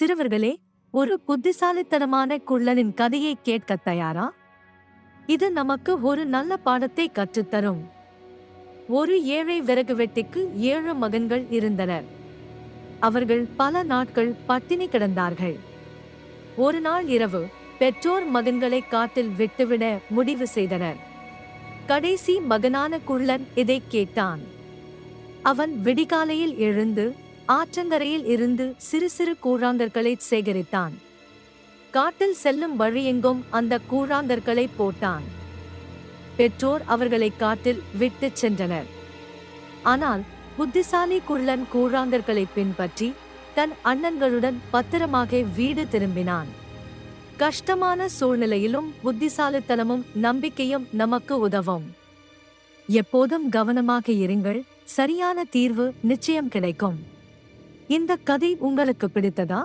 சிறுவர்களே ஒரு புத்திசாலித்தனமான குள்ளனின் கதையை கேட்கத் தயாரா? இது நமக்கு ஒரு நல்ல பாடத்தை கற்றுத்தரும். ஒரு ஏழை விறகு வெட்டிக்கு ஏழு மகன்கள் இருந்தனர். அவர்கள் பல நாட்கள் பட்டினி கிடந்தார்கள். ஒரு நாள் இரவு பெற்றோர் மகன்களை காட்டில் விட்டுவிட முடிவு செய்தனர். கடைசி மகனான குள்ளன் இதை கேட்டான். அவன் விடிகாலையில் எழுந்து ஆற்றங்கரையில் இருந்து சிறு சிறு கூழாங்கற்களை சேகரித்தான். காட்டில் செல்லும் வழியெங்கும் அந்த கூழாங்கற்களை போட்டான். பெற்றோர் அவர்களை காட்டில் விட்டுச் சென்றனர். ஆனால் புத்திசாலி குள்ளன் கூழாங்கற்களை பின்பற்றி தன் அண்ணன்களுடன் பத்திரமாக வீடு திரும்பினான். கஷ்டமான சூழ்நிலையிலும் புத்திசாலித்தனமும் நம்பிக்கையும் நமக்கு உதவும். எப்போதும் கவனமாக இருங்கள் சரியான தீர்வு நிச்சயம் கிடைக்கும். இந்த கதை உங்களுக்கு பிடித்ததா?